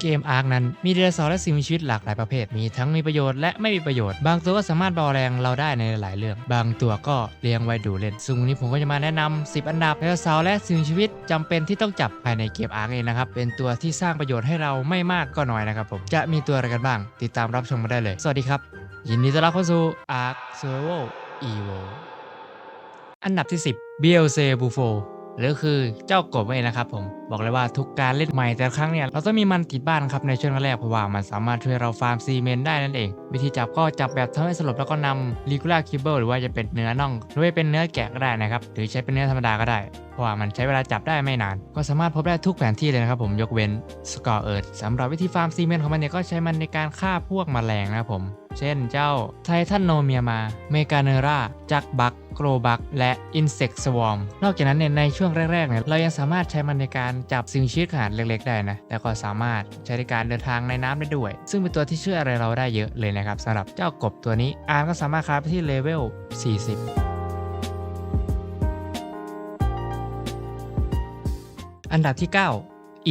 เกมอาร์คนั้นมีไดโนเสาร์และสิ่งมีชีวิตหลากหลายประเภท มีทั้งมีประโยชน์และไม่มีประโยชน์ บางตัวก็สามารถเบาแรงเราได้ในหลายเรื่อง บางตัวก็เลี้ยงไว้ดูเล่น ซึ่งวันนี้ผมก็จะมาแนะนำ10 อันดับไดโนเสาร์และสิ่งมีชีวิตจำเป็นที่ต้องจับภายในเกมอาร์คเองนะครับ เป็นตัวที่สร้างประโยชน์ให้เราไม่มากก็น้อยนะครับผม จะมีตัวอะไรกันบ้าง ติดตามรับชมมาได้เลย สวัสดีครับ ยินดีต้อนรับเข้าสู่ Ark Survival Evo อันดับที่ 10 b l c b u f o หรือคือเจ้ากบเองนะครับผม บอกเลยว่าทุกการเล่นใหม่แต่ครั้งเนี่ยเราต้องมีมันติดบ้านครับในช่วงแรกเพราะว่ามันสามารถช่วยเราฟาร์มซีเมนต์ได้นั่นเอง วิธีจับก็จับแบบทำให้สลบแล้วก็นำ regular kibble หรือว่าจะเป็นเนื้อน่องหรือว่าเป็นเนื้อแกะก็ได้นะครับหรือใช้เป็นเนื้อธรรมดาก็ได้เพราะว่ามันใช้เวลาจับได้ไม่นาน ก็สามารถพบได้ทุกแผนที่เลยนะครับผมยกเว้นสกอร์เอิร์ดสำหรับวิธีฟาร์มซีเมนต์ของมันเนี่ยก็ใช้มันในการฆ่าพวกแมลงนะครับผมเช่นเจ้าไททันโนเมียมา เมกาเนรา จักบัก โกรบัก และอินเสกสวอมนอกจากนั้นเนี่ยในช่วงแรกๆเนี่ยเรายังสามารถใช้มันในการจับสิ่งชีวิตขนาดเล็กๆ ได้นะแล้วก็สามารถใช้ในการเดินทางในน้ำได้ด้วย ซึ่งเป็นตัวที่ช่วยอะไรเราได้เยอะเลยนะครับสำหรับเจ้ากบตัวนี้ อาร์มก็สามารถคราฟที่เลเวล 40อันดับที่ 9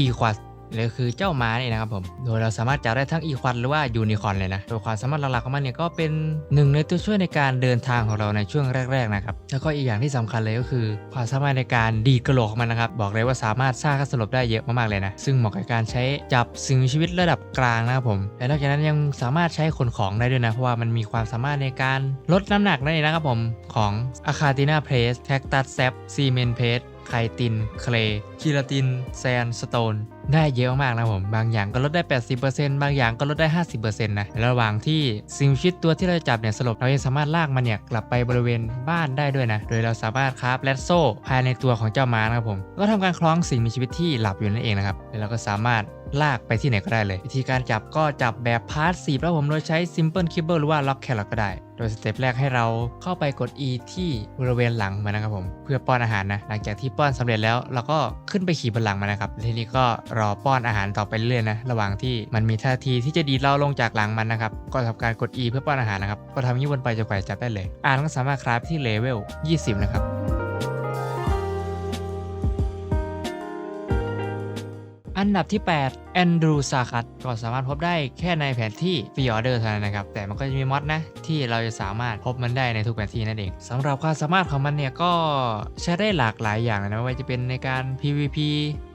e q u a d หรือคือเจ้าม้านี่นะครับผม โดยเราสามารถจับได้ทั้งอีควันหรือว่ายูนิคอนเลยนะ โดยความสามารถหลักๆของมันเนี่ยก็เป็นหนึ่งในตัวช่วยในการเดินทางของเราในช่วงแรก ๆนะครับ แล้วก็อีกอย่างที่สำคัญเลยก็คือ ความสามารถในการดีดกระโหลกของมันนะครับ บอกเลยว่าสามารถสร้างค่าสลบได้เยอะมากๆเลยนะ ซึ่งเหมาะกับการใช้จับสิ่งมีชีวิตระดับกลางนะครับผม และนอกจากนั้นยังสามารถใช้ขนของได้ด้วยนะ เพราะว่ามันมีความสามารถในการลดน้ำหนักนั่นเองนะครับผม ของอะคาตินาเพรสแท็กตัสแซปซีเมนเพสไคติน เคลคิราติน แซน สโตน ได้เยอะมากนะผม บางอย่างก็ลดได้ 80%บางอย่างก็ลดได้ 50%นะในระหว่างที่สิ่งมีชีวิตตัวที่เราจะจับเนี่ยสลบเรายังสามารถลากมันเนี่ยกลับไปบริเวณบ้านได้ด้วยนะ โดยเราสามารถคราฟและโซ่ภายในตัวของเจ้าม้านะครับผม ก็ทำการคล้องสิ่งมีชีวิตที่หลับอยู่นั่นเองนะครับแล้วเราก็สามารถ ลากไปที่ไหนก็ได้เลย วิธีการจับก็จับแบบพาร์ทสีแล้วผมโดยใช้ Simple Kibble หรือว่า Lock Carrot ก็ได้ โดยสเต็ปแรกให้เราเข้าไปกด E ที่บริเวณหลังมันนะครับผม เพื่อป้อนอาหารนะ หลังจากที่ป้อนสำเร็จแล้วเราก็ขึ้นไปขี่บนหลังมันนะครับ ทีนี้ก็รอป้อนอาหารต่อไปเรื่อยนะ ระหว่างที่มันมีท่าทีที่จะดีเราลงจากหลังมันนะครับ ก็ทำการกด E เพื่อป้อนอาหารนะครับ ก็ทำอย่างนี้วนไปจนกว่าจะจับได้เลย อ่านก็สามารถคราฟที่เลเวล 20 นะครับ อันดับที่ 8 แอนดรูซาคัตก็สามารถพบได้แค่ในแผนที่ฟรีออเดอร์เท่านั้นนะครับ แต่มันก็จะมีมอดนะ ที่เราจะสามารถพบมันได้ในทุกแผนที่นั่นเองสำหรับความสามารถของมันเนี่ยก็ใช้ได้หลากหลายอย่างนะไม่ว่าจะเป็นในการ PVP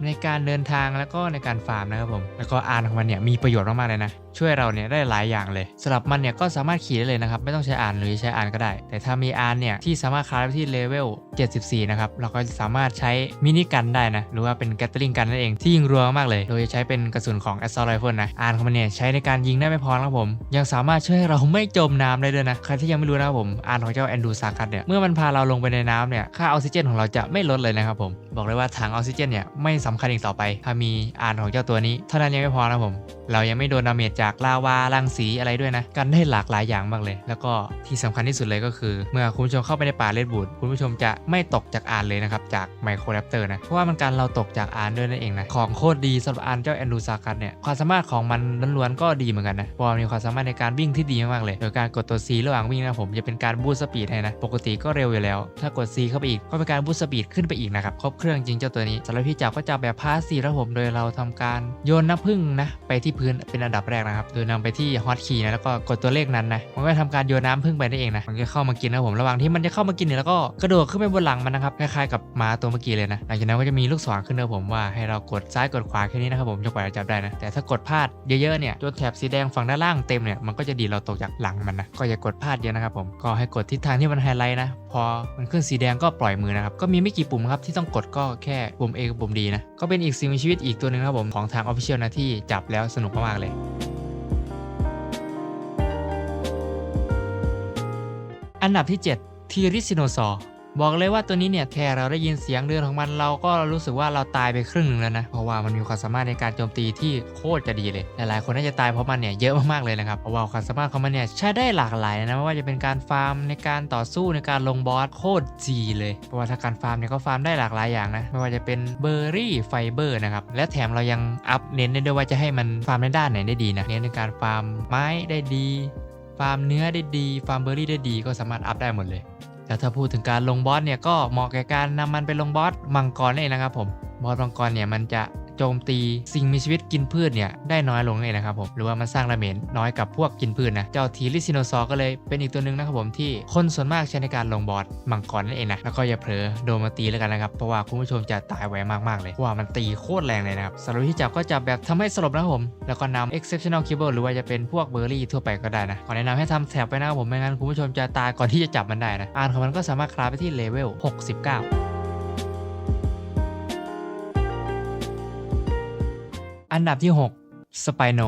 ในการเดินทางแล้วก็ในการฟาร์มนะครับผม แล้วก็อาร์นของมันเนี่ยมีประโยชน์มากๆเลยนะ ช่วยเราเนี่ยได้หลายอย่างเลยสำหรับมันเนี่ยก็สามารถขี่ได้เลยนะครับ ไม่ต้องใช้อ่านหรือใช้อ่านก็ได้ แต่ถ้ามีอ่านเนี่ยที่สามารถคราฟที่เลเวล 74 นะครับ เราก็จะสามารถใช้มินิกันได้นะ หรือว่าเป็นแกตเตอร์ลิงกันนั่นเองที่ยิงรัวมากเลย โดยจะใช้เป็นกระสุนของ Assault Rifle นะอ่านของมันเนี่ยใช้ในการยิงได้ไม่พอครับผม ยังสามารถช่วยให้เราไม่จมน้ำได้ด้วยนะใครที่ยังไม่รู้นะครับผมอ่านของเจ้าแอนดูซาคัตเนี่ยเมื่อมันพาเราลงไปในน้ำเนี่ยค่าออกซิเจนของเราจะไม่ลดเลยนะครับผมบอกเลยว่าถังออกซิเจนเนี่ยไม่สำคัญอีกต่อไปถ้ามีอ่านของเจ้าตัวนี้เท่านั้นยังไม่พอนะผมเรายังไม่โดนดาเมจจากลาวารังสีอะไรด้วยนะ กันได้หลากหลายอย่างมากเลย แล้วก็ที่สำคัญที่สุดเลยก็คือ เมื่อคุณผู้ชมเข้าไปในป่าเลดบูดคุณผู้ชมจะไม่ตกจากอานเลยนะครับจากไมโครแรปเตอร์นะเพราะว่ามันการเราตกจากอานด้วยนั่นเองนะของโคตรดีสำหรับอานเจ้าแอนดูซาคัสเนี่ยความสามารถของมันล้วนๆก็ดีเหมือนกันนะเพราะว่ามีความสามารถในการวิ่งที่ดีมากๆเลยโดยการกดตัว C ระหว่างวิ่งนะผมจะเป็นการบูสต์สปีดให้นะปกติก็เร็วอยู่แล้ว ถ้ากด C เข้าไปอีกก็เป็นการบูสต์สปีดขึ้นไปอีกนะครับครบเครื่องจริงเจ้าตัวนี้สำหรับพี่จับก็จับแบบพาสซีแล้วผมโดยเราทำการโยนน้ำผึ้งนะไปที่พื้นเป็นอันดับแรกนะครับโดยนำไปที่ฮอตคีย์นะแล้วก็กดตัวเลขนั้นนะมันก็จะทำการโยนน้ำผึ้งไปได้เองนะมันก็เข้ามากินนะผมระหว่างที่มันจะเข้ามากินเนี่ยแล้วก็กระโดดขึ้นไปบนหลังมันนะครับคล้ายๆกับหมาตัวเมื่อกี้เลยนะหลังจากนั้นก็จะมีลูกศรขึ้นนะผมว่าให้เรากดซ้ายกดขวาแค่นี้นะครับผมจนกว่าจะจับได้นะแต่ถ้ากดพลาดเยอะๆเนี่ยตัวแถบสีแดงฝั่งด้านล่างเต็มเนี่ยมันก็จะดีเราตกจากหลังมันนะก็อย่ากดพลาดเยอะนะครับผมก็ให้กดทิศทางที่มันไฮไลท์นะพอมันขึ้นสีแดงก็ปล่อยมือนะครับก็มีไม่กี่ปุ่มครับที่ต้องกดก็แค่ปุ่ม A กับปุ่ม D นะก็เป็นอีกสิ่งมีชีวิตอีกตัวหนึ่งครับผมของทาง Official นะที่จับแล้วสนุกมากๆเลย อันดับที่ 7 ทีริซิโนซอร์บอกเลยว่าตัวนี้เนี่ยแค่เราได้ยินเสียงเดินของมันเราก็รู้สึกว่าเราตายไปครึ่งหนึ่งแล้วนะ เพราะว่ามันมีความสามารถในการโจมตีที่โคตรจะดีเลยหลายๆคนน่าจะตายเพราะมันเนี่ยเยอะมากๆเลยนะครับเพราะว่าความสามารถของมันเนี่ยใช้ได้หลากหลายนะไม่ว่าจะเป็นการฟาร์มในการต่อสู้ในการลงบอสโคตรจีเลยเพราะว่าถ้าการฟาร์มเนี่ยก็ฟาร์มได้หลากหลายอย่างนะไม่ว่าจะเป็นเบอร์รี่ไฟเบอร์นะครับและแถมเรายังอัพเน้นได้ด้วยว่าจะให้มันฟาร์มในด้านไหนได้ดีนะเน้นในการฟาร์มไม้ได้ดี ฟาร์มเนื้อได้ดีฟาร์มเบอร์รี่ได้ดีก็สามารถอัพได้หมดเลยแต่ถ้าพูดถึงการลงบอสเนี่ยก็เหมาะแก่การนำมันไปลงบอสมังกรนั่นเองนะครับผมบอสมังกรเนี่ยมันจะ จโจมตีสิ่งมีชีวิตกินพืชเนี่ยได้น้อยลงเลยนะครับผมหรือว่ามันสร้างดาเมจน้อยกับพวกกินพืชนะเจ้าทีลิซิโนซอร์ก็เลยเป็นอีกตัวหนึ่งนะครับผมที่คนส่วนมากใช้ในการลงบอสมังกรนั่นเองนะแล้วก็อย่าเผลอโดนมาตีแล้วกันนะครับเพราะว่าคุณผู้ชมจะตายไวมากๆเลยว่ามันตีโคตรแรงเลยนะครับสรับที่จับก็จับแบบทำให้สลบนะครับผมแล้วก็นำ exceptional cable หรือว่าจะเป็นพวกเบอร์รี่ทั่วไปก็ได้นะขอแนะนำให้ทำแถบไปนะครับผมไม่งั้นคุณผู้ชมจะตายก่อนที่จะจับมันได้นะอ่านของมันก็สามารถคราไปที่เลเวล69 อันดับที่ 6 สไปโน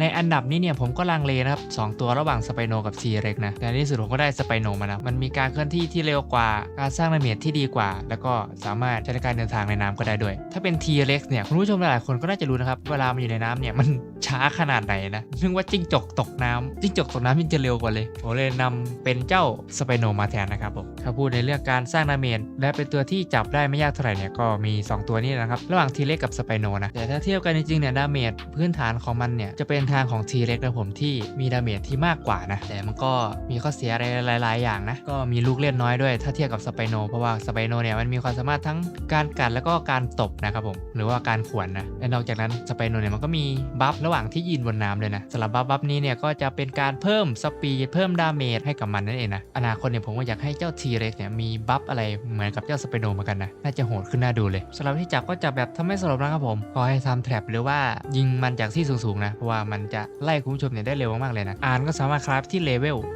ในอันดับนี้เนี่ยผมก็ลังเลนะครับสองตัวระหว่างสไปโนกับทีเร็กนะแต่ในที่สุดผมก็ได้สไปโนมานะมันมีการเคลื่อนที่ที่เร็วกว่า การสร้างดาเมจที่ดีกว่า แล้วก็สามารถใช้ในการเดินทางในน้ำก็ได้ด้วย ถ้าเป็นทีเร็กเนี่ยคุณผู้ชมหลายๆคนก็น่าจะรู้นะครับ เวลามันอยู่ในน้ำเนี่ยมันช้าขนาดไหนนะนึกว่าจิ้งจกตกน้ำจิ้งจกตกน้ำยิ่งจะเร็วกว่าเลยผมเลยนำเป็นเจ้าสไปโนมาแทนนะครับผมถ้าพูดในเรื่องการสร้างดาเมจและเป็นตัวที่จับได้ไม่ยากเท่าไหร่เนี่ยก็มี 2 ตัวนี้นะครับระหว่างทีเล็กกับสไปโนนะแต่ถ้าเทียบกันจริงๆเนี่ยดาเมจพื้นฐานของมันเนี่ยจะเป็นทางของทีเล็กนะผมที่มีดาเมจที่มากกว่านะ แต่มันก็มีข้อเสียอะไรหลาย ๆ อย่างนะ ก็มีลูกเล่นน้อยด้วย ถ้าเทียบกับสไปโนเพราะว่าสไปโนเนี่ยมันมีความสามารถทั้งการกัดแล้วก็การตบนะครับผม หรือว่าการขวนนะและนอกจากนั้นสไปโนเนี่ยมันก็มีบัฟระหว่างที่ยืนบนน้ำเลยนะสำหรับบัฟบัฟนี้เนี่ยก็จะเป็นการเพิ่มสปีดเพิ่มดาเมจให้กับมันนั่นเองนะอนาคตเนี่ยผมก็อยากให้เจ้าทีเร็กเนี่ยมีบัฟอะไรเหมือนกับเจ้าสไปโนเหมือนกันนะน่าจะโหดขึ้นน่าดูเลยสำหรับที่จับก็จับแบบทำให้สลบนะครับผมขอให้ทำแทร็บหรือว่ายิงมันจากที่สูงๆนะเพราะว่ามันจะไล่คุณผู้ชมเนี่ยได้เร็วมากๆเลยนะอ่านก็สามารถคราฟที่เลเวล 71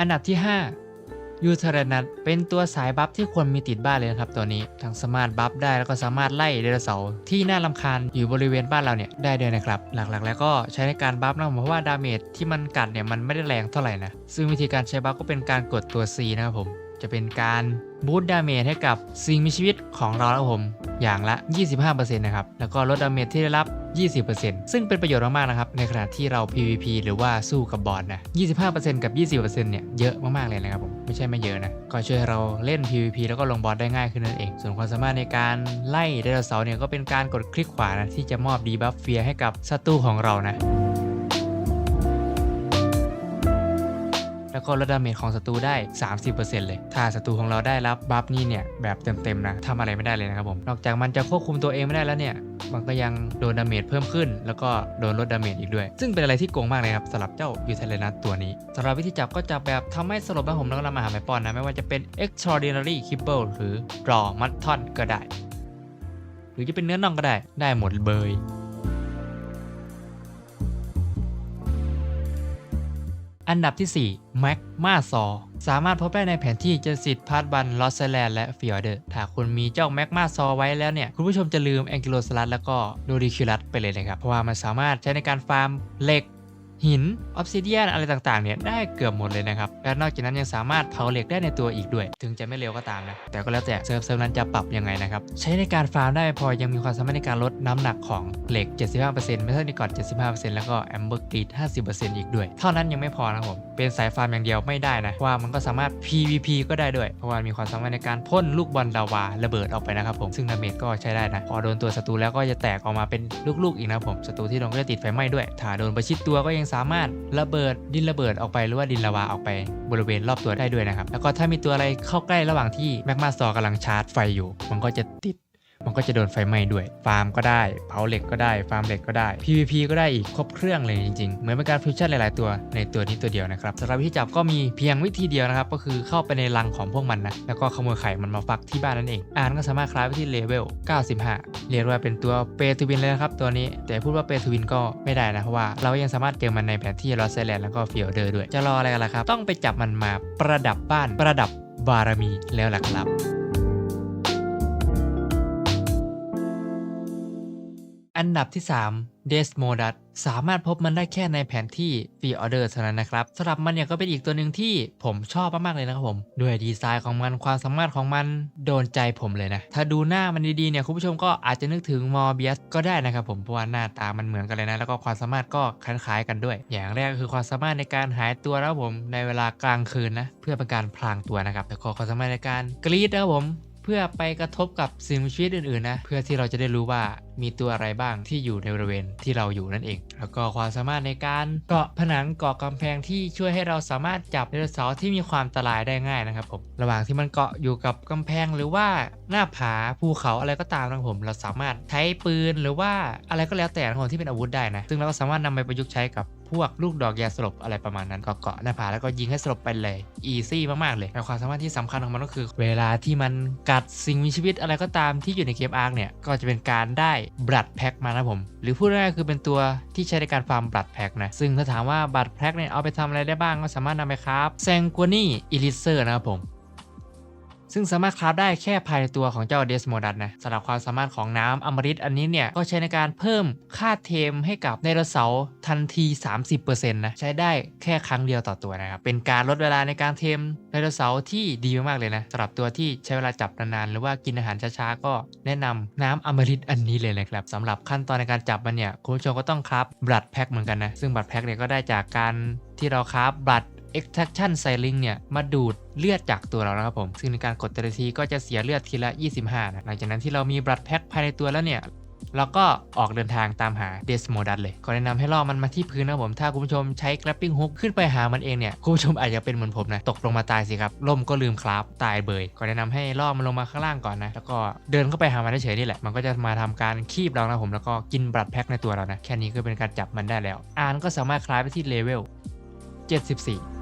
อันดับที่ 5 ยูเทรนัทเป็นตัวสายบัฟที่ควรมีติดบ้านเลยนะครับตัวนี้ทั้งสามารถบัฟได้แล้วก็สามารถไล่ไดโนเสาร์ที่น่าลำคาญอยู่บริเวณบ้านเราเนี่ยได้ด้วยนะครับ หลักๆ แล้วก็ใช้ในการบัฟนะเพราะว่าดาเมจที่มันกัดเนี่ยมันไม่ได้แรงเท่าไหร่นะซึ่งวิธีการใช้บัฟก็เป็นการกดตัว C นะครับผม จะเป็นการบูตดาเมจให้กับสิ่งมีชีวิตของเราแล้วผมอย่างละ 25%นะครับ แล้วก็ลดดาเมจที่ได้รับ 20%ซึ่งเป็นประโยชน์มากๆนะครับ ในขณะที่เรา PVP หรือว่าสู้กับบอสนะ 25%กับ 20%เนี่ย เยอะมากๆเลยนะครับผม ไม่ใช่ไม่เยอะนะ ก็ช่วยเราเล่น PVP แล้วก็ลงบอสได้ง่ายขึ้นนั่นเอง ส่วนความสามารถในการไล่ไดโนเสาร์เนี่ยก็เป็นการกดคลิกขวานะที่จะมอบดีบัฟเฟียให้กับศัตรูของเรานะ แล้วก็ลดดาเมจของศัตรูได้ 30%เลย ถ้าศัตรูของเราได้รับบัฟนี้เนี่ยแบบเต็มๆนะทำอะไรไม่ได้เลยนะครับผม นอกจากมันจะควบคุมตัวเองไม่ได้แล้วเนี่ย มันก็ยังโดนดาเมจเพิ่มขึ้น แล้วก็โดนลดดาเมจอีกด้วย ซึ่งเป็นอะไรที่โกงมากเลยครับสำหรับเจ้ายูเทเลนัสตัวนี้สำหรับวิธีจับก็จับแบบทำให้สลบนะผมแล้วก็นำมาหาไม้ปอนนะไม่ว่าจะเป็น extraordinary kibble หรือ draw mutton ก็ได้ หรือจะเป็นเนื้อน่องก็ได้ได้หมดเบย อันดับที่ 4 แม็กมาซอสามารถพบได้ในแผนที่เจสิตพาร์ทบันลอสเซแลนและฟิออเดอร์ถ้าคุณมีเจ้าแม็กมาซอไว้แล้วเนี่ย คุณผู้ชมจะลืมแองกิโลสลัดแล้วก็โดริคิลัสไปเลยนะครับ เพราะว่ามันสามารถใช้ในการฟาร์มเหล็ก หินออฟซิเดียนอะไรต่างๆเนี่ยได้เกือบหมดเลยนะครับและนอกจากนั้นยังสามารถเผาเหล็กได้ในตัวอีกด้วย ถึงจะไม่เร็วก็ตามนะ แต่ก็แล้วแต่เซิร์ฟเซิร์ฟนั้นจะปรับยังไงนะครับ ใช้ในการฟาร์มได้พอยังมีความสามารถในการลดน้ำหนักของเหล็ก 75%ไม่ใช่ในก่อน75%แล้วก็แอมเบอร์กรีด50%อีกด้วย เท่านั้นยังไม่พอนะผม เป็นสายฟาร์มอย่างเดียวไม่ได้นะว่ามันก็สามารถ PVP ก็ได้ด้วย เพราะว่ามีความสามารถในการพ่นลูกบอลดาวาระเบิดออกไปนะครับผมซึ่งดาเมจก็ใช้ได้นะพอโดนตัวศัตรูแล้วก็จะแตกออกมาเป็นลูกๆอีกนะผมศัตรูที่โดนก็จะติดไฟไหม้ด้วยถ้าโดนประชิดตัวก็ยังสามารถระเบิดดินระเบิดออกไปหรือว่าดินลาวาออกไปบริเวณรอบตัวได้ด้วยนะครับ แล้วก็ถ้ามีตัวอะไรเข้าใกล้ระหว่างที่แมกมาซอกำลังชาร์จไฟอยู่ มันก็จะติด มันก็จะโดนไฟไหม้ด้วย ฟาร์มก็ได้เผาเหล็กก็ได้ ฟาร์มเหล็กก็ได้ PVP ก็ได้อีกครบเครื่องเลยจริงๆ เหมือนเป็นการฟิวชั่นหลายๆตัวในตัวนี้ตัวเดียวนะครับสำหรับวิธีจับก็มีเพียงวิธีเดียวนะครับ ก็คือเข้าไปในรังของพวกมันนะ แล้วก็ขโมยไข่มันมาฟักที่บ้านนั่นเอง อ่านก็สามารถคลายไปที่เลเวล 95 เรียกว่าเป็นตัวเปทูวินเลยนะครับตัวนี้ แต่พูดว่าเปทูวินก็ไม่ได้นะเพราะว่าเรายังสามารถเจอมันในแผนที่ลอสไซแลนด์แล้วก็ฟิลเดอร์ด้วย จะรออะไรกันล่ะครับ ต้องไปจับมันมาประดับบ้านประดับบารมีแล้วล่ะครับ อันดับที่3 d e s m o d u s สามารถพบมันได้แค่ในแผนที่ Free Order เท่านั้นนะครับสำหรับมันเนี่ยก็เป็นอีกตัวหนึ่งที่ผมชอบมากๆเลยนะครับผม ด้วยดีไซน์ของมันความสามารถของมันโดนใจผมเลยนะ ถ้าดูหน้ามันดีๆเนี่ยคุณผู้ชมก็อาจจะนึกถึงมอร์เบียสก็ได้นะครับผม เพราะว่าหน้าตามันเหมือนกันเลยนะ แล้วก็ความสามารถก็คล้ายๆกันด้วย อย่างแรกก็คือความสามารถในการหายตัวนะครับผมในเวลากลางคืนนะเพื่อเป็นการพลางตัวนะครับแล้วก็ความสามารถในการกรีดนะครับผม พื่อไปกระทบกับสิ่งมีชีวิตอื่นๆนะ เพื่อที่เราจะได้รู้ว่ามีตัวอะไรบ้างที่อยู่ในบริเวณที่เราอยู่นั่นเอง แล้วก็ความสามารถในการเกาะผนังเกาะกำแพงที่ช่วยให้เราสามารถจับไดโนเสาร์ที่มีความอันตรายได้ง่ายนะครับผม ระหว่างที่มันเกาะอยู่กับกำแพงหรือว่าหน้าผาภูเขาอะไรก็ตามนะครับผม เราสามารถใช้ปืนหรือว่าอะไรก็แล้วแต่นะครับผมที่เป็นอาวุธได้นะ ซึ่งเราก็สามารถนำไปประยุกต์ใช้กับ พวกลูกดอกยาสลบอะไรประมาณนั้นก็เกาะหน้าผาแล้วก็ยิงให้สลบไปเลยอีซี่มากๆเลยแต่ความสามารถที่สำคัญของมันก็คือ เวลาที่มันกัดสิ่งมีชีวิตอะไรก็ตามที่อยู่ในเกมอาร์คเนี่ยก็จะเป็นการได้บลัดแพ็กมานะผม หรือพูดง่ายๆคือเป็นตัวที่ใช้ในการฟาร์มบลัดแพ็กนะซึ่งถ้าถามว่าบลัดแพ็กเนี่ยเอาไปทำอะไรได้บ้างก็สามารถนำไปครับแซงกัวนี่อิลิเซอร์นะครับผม ซึ่งสามารถคราฟได้แค่ภายในตัวของเจ้าเดสโมดัสนะสำหรับความสามารถของน้ำอมฤตอันนี้เนี่ยก็ใช้ในการเพิ่มค่าเทมให้กับไดโนเสาร์ทันที 30%นะใช้ได้แค่ครั้งเดียวต่อตัวนะครับเป็นการลดเวลาในการเทมไดโนเสาร์ที่ดีมากๆเลยนะสำหรับตัวที่ใช้เวลาจับนานๆหรือว่ากินอาหารช้าๆก็แนะนำน้ำอมฤตอันนี้เลยนะครับสำหรับขั้นตอนในการจับมันเนี่ยคุณผู้ชมก็ต้องคราฟบลัดแพ็กเหมือนกันนะซึ่งบลัดแพ็กเนี่ยก็ได้จากการที่เราคราฟบลัด extraction s i l i n g เนี่ยมาดูด เลือดจากตัวเรานะครับผม ซึ่งในการกดแต่ละทีก็จะเสียเลือดทีละ 25นะหลังจากนั้นที่เรามีบลัดแพ็คภายในตัวแล้วเนี่ยเราก็ออกเดินทางตามหาเดสโมดัสเลยก็แนะนำให้ล่อมันมาที่พื้นนะผม ถ้าคุณผู้ชมใช้ grappling hook ขึ้นไปหามันเองเนี่ย คุณผู้ชมอาจจะเป็นเหมือนผมนะ ตกลงมาตายสิครับ ล่มก็ลืมคราฟตายเบยก็แนะนำให้ล่อมันลงมาข้างล่างก่อนนะ แล้วก็เดินเข้าไปหามันเฉยๆนี่แหละ มันก็จะมาทำการคีบเรานะผม แล้วก็กินบลัดแพ็คในตัวเรานะ แค่นี้ก็เป็นการจับมันได้แล้ว อ่านก็สามารถคลายไปที่เลเวล 74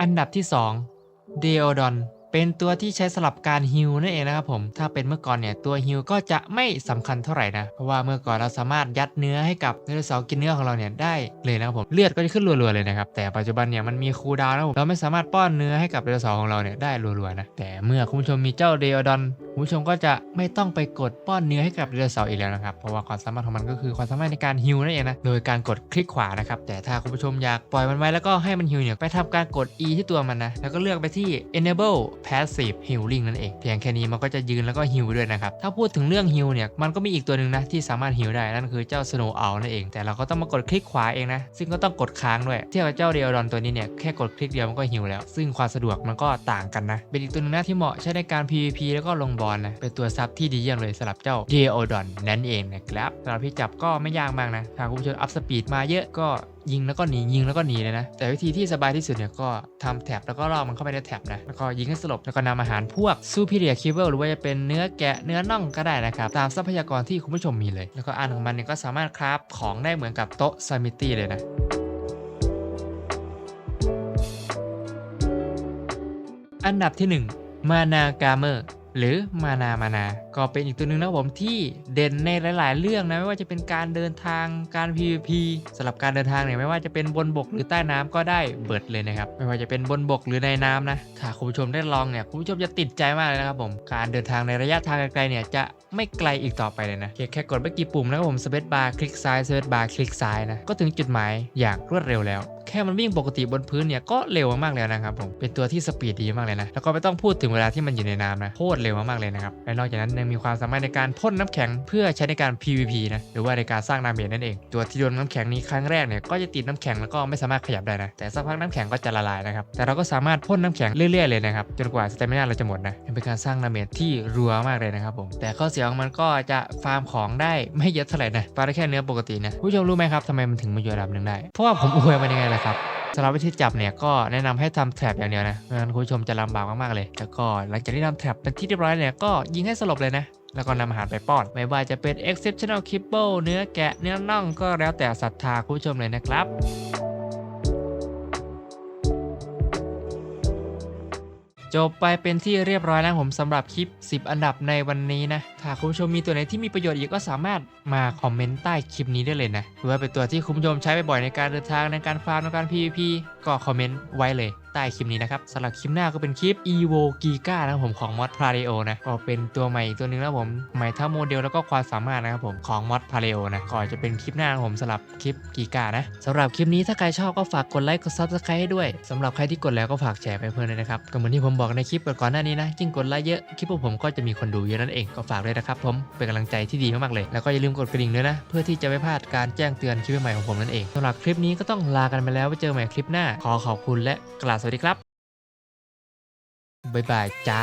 อันดับที่2เดโอดอนเป็นตัวที่ใช้สลับการฮิลนั่นเองนะครับผม ถ้าเป็นเมื่อก่อนเนี่ยตัวฮิลก็จะไม่สำคัญเท่าไหร่นะ เพราะว่าเมื่อก่อนเราสามารถยัดเนื้อให้กับไดโนเสาร์กินเนื้อของเราเนี่ยได้เลยนะครับผม เลือดก็จะขึ้นรัวๆเลยนะครับ แต่ปัจจุบันเนี่ยมันมีคูดาวน์นะผมเราไม่สามารถป้อนเนื้อให้กับไดโนเสาร์ของเราเนี่ยได้รัวๆนะ แต่เมื่อคุณผู้ชมมีเจ้าเดโอดอน คุณผู้ชมก็จะไม่ต้องไปกดป้อนเนื้อให้กับไดโนเสาร์อีกแล้วนะครับ เพราะว่าความสามารถของมันก็คือความสามารถในการฮิลนั่นเองนะ โดยการกดคลิกขวานะครับ แต่ถ้าคุณผู้ชมอยากปล่อยมันไว้แล้วก็ให้มันฮิลเนี่ย ไปทำการกด E ที่ตัวมันนะ แล้วก็เลือกไปที่ enable passive healing นั่นเอง เพียงแค่นี้มันก็จะยืนแล้วก็ฮิลด้วยนะครับ ถ้าพูดถึงเรื่องฮิลเนี่ย มันก็มีอีกตัวหนึ่งนะที่สามารถฮิลได้ นั่นคือเจ้า snow owl นั่นเอง แต่เราก็ต้องมากดคลิกขวาเองนะ ซึ่งก็ต้องกดค้างด้วย เทียบกับเจ้าเดลดอนตัวนี้เนี่ยแค่กดคลิกเดียวมันก็ฮิลแล้ว ซึ่งความสะดวกมันก็ต่างกันนะ เป็นอีกตัวหนึงนะที่เหมาะใช้ในการ PVP แล้วก็ลงบอลนะเป็นตัวซับที่ดีเยี่ยมเลยสำหรับเจ้าเดโอดอนนั่นเองนะครับสำหรับพี่จับก็ไม่ยากมากนะถ้าคุณผู้ชมอัพสปีดมาเยอะก็ยิงแล้วก็หนียิงแล้วก็หนีเลยนะ แต่วิธีที่สบายที่สุดเนี่ยก็ทำแท็บแล้วก็ล่อมันเข้าไปในแท็บนะแล้วก็ยิงให้สลบแล้วก็นำอาหารพวกซูพิเรียคิเบิลหรือว่าจะเป็นเนื้อแกะเนื้อน่องก็ได้นะครับ ตามทรัพยากรที่คุณผู้ชมมีเลย แล้วก็อันของมันเนี่ยก็สามารถคราฟของได้เหมือนกับโต๊ะซามิตี้เลยนะอันดับที่ 1 มานากาเมอร์ หรือมานามานา ก็เป็นอีกตัวหนึ่งนะครับผมที่เด่นในหลาย ๆ เรื่องนะไม่ว่าจะเป็นการเดินทางการ PVP สำหรับการเดินทางเนี่ยไม่ว่าจะเป็นบนบกหรือใต้น้ำก็ได้เบิดเลยนะครับไม่ว่าจะเป็นบนบกหรือในน้ำนะถ้าคุณผู้ชมได้ลองเนี่ยคุณผู้ชมจะติดใจมากเลยนะครับผมการเดินทางในระยะทางไกลๆเนี่ยจะไม่ไกลอีกต่อไปเลยนะแค่กดไม่กี่ปุ่มนะครับผมสเปซบาร์คลิกซ้ายสเปซบาร์คลิกซ้ายนะก็ถึงจุดหมายอย่างรวดเร็วแล้ว ค่มันวิ่งปกติบนพื้นเนี่ยก็เร็วมากแล้วนะครับผมเป็นตัวที่สปีดดีมากเลยนะแล้วก็ไม่ต้องพูดถึงเวลาที่มันอยู่ในน้ำนะโคตรเร็วมากเลยนะครับและนอกจากนั้นยังมีความสามารถในการพ่นน้ำแข็งเพื่อใช้ในการ PVP นะหรือว่าในการสร้างดาเมจนั่นเอง ตัวที่โดนน้ำแข็งนี้ครั้งแรกเนี่ยก็จะติดน้ำแข็งแล้วก็ไม่สามารถขยับได้นะแต่สักพักน้ำแข็งก็จะละลายนะครับแต่เราก็สามารถพ่นน้ำแข็งเรื่อยๆเลยนะครับจนกว่าสเตมินาเราจะหมดนะเป็นการสร้างดาเมจที่รัวมากเลยนะครับผมแต่ข้อเสียของมันก็จะฟาร์มของได้ไม่เยอะเท่าไหร่นะฟาร์มได้แค่เนื้อปกตินะผู้ชมรู้ไหมครับทำไมมันถึงมาอยู่อันดับหนึ่งได้เพราะว่าผมอวยมันยังไงล่ะครับสำหรับวิธีจับเนี่ยก็แนะนำให้ทำแทร็บอย่างเดียวนะไม่งั้นคุณผู้ชมจะลำบากมากๆเลย แล้วก็หลังจากที่ทำแทร็บเป็นที่เรียบร้อยเนี่ยก็ยิงให้สลบเลยนะแล้วก็นำอาหารไปป้อน ไม่ว่าจะเป็น exceptional kibble เนื้อแกะเนื้อน่องก็แล้วแต่ศรัทธาคุณผู้ชมเลยนะครับ จบไปเป็นที่เรียบร้อยแล้วผมสำหรับคลิป 10 อันดับในวันนี้นะหากคุณผู้ชมมีตัวไหนที่มีประโยชน์อีกก็สามารถมาคอมเมนต์ใต้คลิปนี้ได้เลยนะหรือว่าเป็นตัวที่คุณผู้ชมใช้บ่อยๆในการเดินทางในการฟาร์มในการ PVP ก็คอมเมนต์ไว้เลย ใต้คลิปนี้นะครับสำหรับคลิปหน้าก็เป็นคลิป Evo Giga นะครับผมของมอดพาเรโอนะก็เป็นตัวใหม่ตัวนึงแล้วผมใหม่ทั้งโมเดลแล้วก็ความสามารถนะครับผมของมอดพาเรโอนะก่อนจะเป็นคลิปหน้าผมสำหรับคลิป Giga นะสำหรับคลิปนี้ถ้าใครชอบก็ฝากกดไลค์กดซับสไครต์ให้ด้วยสำหรับใครที่กดแล้วก็ฝากแชร์ไปเพื่อนนะครับก็เหมือนที่ผมบอกในคลิปก่อนหน้านี้นะยิ่งกดไลค์เยอะคลิปของผมก็จะมีคนดูเยอะนั่นเองก็ฝากด้วยนะครับผมเป็นกำลังใจที่ดีมากๆเลย แล้วก็อย่าลืมกดกระดิ่งด้วยนะ เพื่อที่จะไม่พลาดการแจ้งเตือนคลิปใหม่ของผมนั่นเองสำหรับคลิปนี้ก็ต้องลากันไปแล้วไว้เจอใหม่คลิปหน้า ขอขอบคุณและกราบสวัสดีครับ บ๊ายบายจ้า